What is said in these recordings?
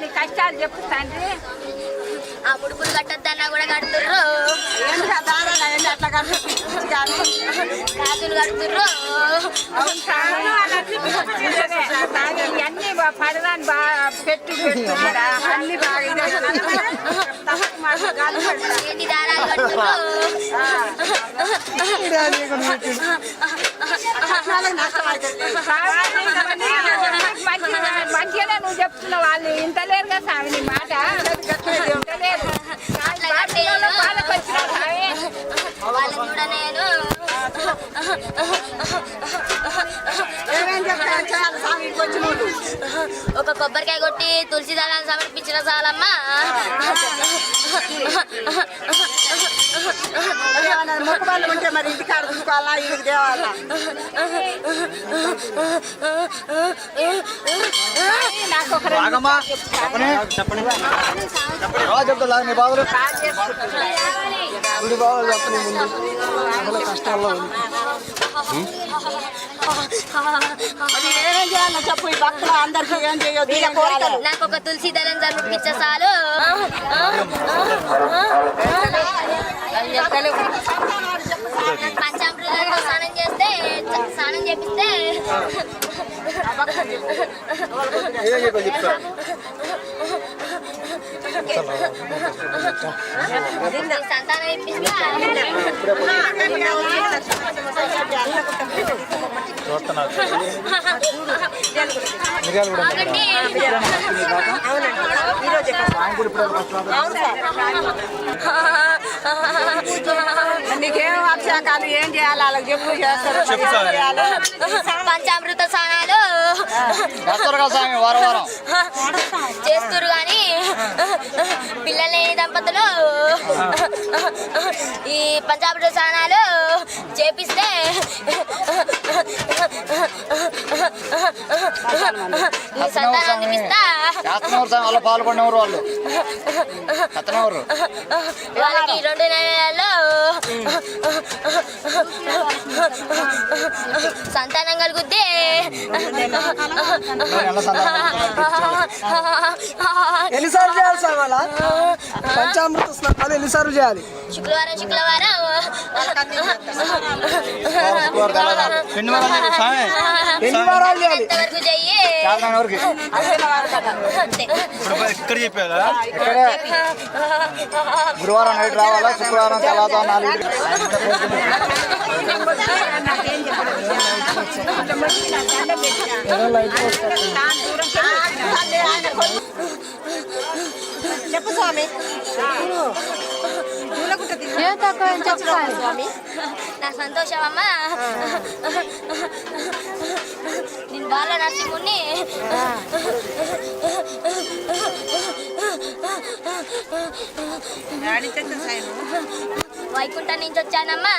నీ కష్టాలు చెప్పు తండ్రి. ఆ ఉడుపులు కట్టద్దన్నా కూడా కడుతుర్రు. అట్లా కాజులు కడుతుర్రు. అన్ని పడదాన్ని బాగా పెట్టు పెట్టురా అన్ని బాగా ఏంటి చెప్తున్నావు వాళ్ళు ఇంత లేరు కదా స్వామి నీ మాట? ఇంత లేదు స్వామి వాళ్ళని చూడ నేను. కొబ్బరికాయ కొట్టి తులసి దళాన్ని సమర్పించిన చాలమ్మ. మొక్కుబళ్ళు ఉంటే మరి ఇంటికాడ ఇంటికి తేవాలా చెప్పండి బాధలు ముందు. కష్టాల్లో ఉంది. మరి ఏమేం చేయాలో చెప్పు ఈ భక్తులు అందరికీ ఏం చేయొద్దు? నాకు ఒక తులసి దళం సమర్పించ చాలు పంచామృతాలతో స్నానం చేస్తే స్నానం చేపిస్తే. సంతానం ఇప్పిస్తా చూస్తున్నారు నీకేం అభిషేకాలు ఏం చేయాలి వాళ్ళకి చెప్పు చేస్తారు. పంచామృత స్నానాలు చేస్తారు కదా స్వామి వారం వారం. చేస్తురు కానీ పిల్లలు లేని దంపతులు ఈ పంచామృత స్నానాలు చేపిస్తే వాళ్ళు పాల్గొన్నవారు వాళ్ళు. వాళ్ళకి రెండు నెలల్లో సంతానం కలుగుద్ది. ఎన్నిసార్లు చేయాలి సార్ వాళ్ళ పంచామృత స్నానాలు ఎన్నిసార్లు చేయాలి? శుక్రవారం శుక్రవారం. శుక్రవారం. ఎన్ని వారాలు చేయాలి స్వామి ఎన్ని వారాలు చేయాలి? ఎంతవరకు చెయ్యి? చేతనాని వరకు. చెప్పు స్వామి. ఇక్కడ చెప్పారా ఇక్కడే గురువారం నైట్ రావాలా శుక్రవారం తెల్లవారు నాలుగు చెప్పు స్వామి స్వామి నా సంతోషం అమ్మా నేను బాల నరసింహుణ్ణి వైకుంఠం నుంచి వచ్చానమ్మా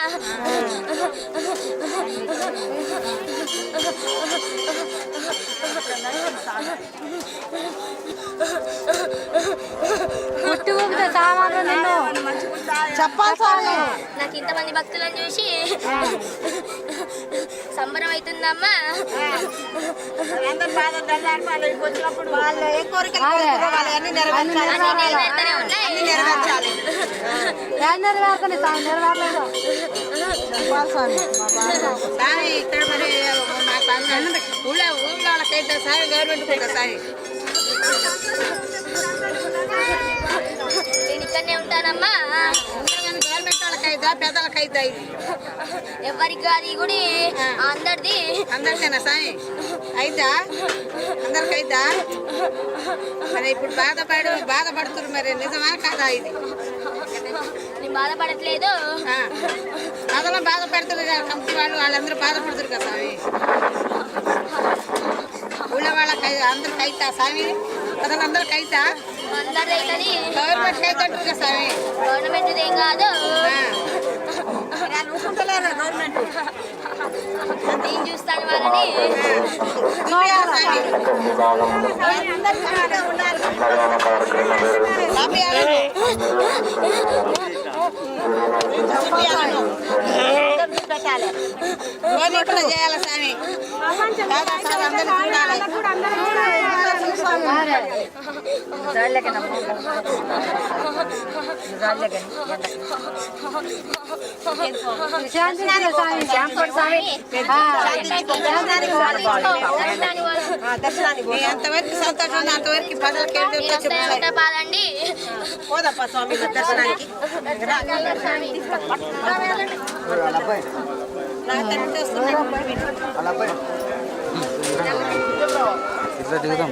చెప్పాలి నాకు ఇంతమంది భక్తులను చూసి సంబరం అవుతుందమ్మా వాళ్ళు వచ్చినప్పుడు వాళ్ళు ఏ కోరికలు వాళ్ళు. అన్ని నెరవేర్చాలి. ఇక్కడ మరి ఊళ్ళో ఊళ్ళో వాళ్ళకైతే సాయి గవర్నమెంట్ సాయి. ఉంటానమ్మా. గవర్నమెంట్ వాళ్ళకైతే పెద్దలకైతే. ఇది ఎవరికి అది గుడి. అందరిది. అందరికైనా సాయి. అయితా అందరికైతా మరి ఇప్పుడు బాధపడు బాధపడుతున్నారు మరి. నిజమా కాదా ఇది? నేను బాధపడట్లేదు. ఆ. అదలో బాధపడుతున్నారు కదా. కంపెనీ వాళ్ళు వాళ్ళందరూ బాధపడుతున్నారు కదా స్వామి ఊళ్ళో వాళ్ళకి అందరికి అయితా స్వామి అదనందరికి అయితా అందరిది అవుతుంది గవర్నమెంట్ కదా స్వామి గవర్నమెంట్ ఏం కాదు. ఊరుకుంటలేరు గవర్నమెంట్? నేను చూస్తాను వాళ్ళని? పెట్టాలి చేయాలి స్వామి దాదా స్వామి అందరికీ చూడాలి నీ అంతవరకు సంతోషం ఉంది, అంతవరకు ప్రజలకి ఏం చెప్తా చెప్పు సాయి. పాలండి పోదప్పా స్వామి దర్శనానికి వాళ్ళ అబ్బాయి నాకు తెలిసి వస్తున్నాడు. వాళ్ళ అబ్బాయి ఇట్లా దిగుదాం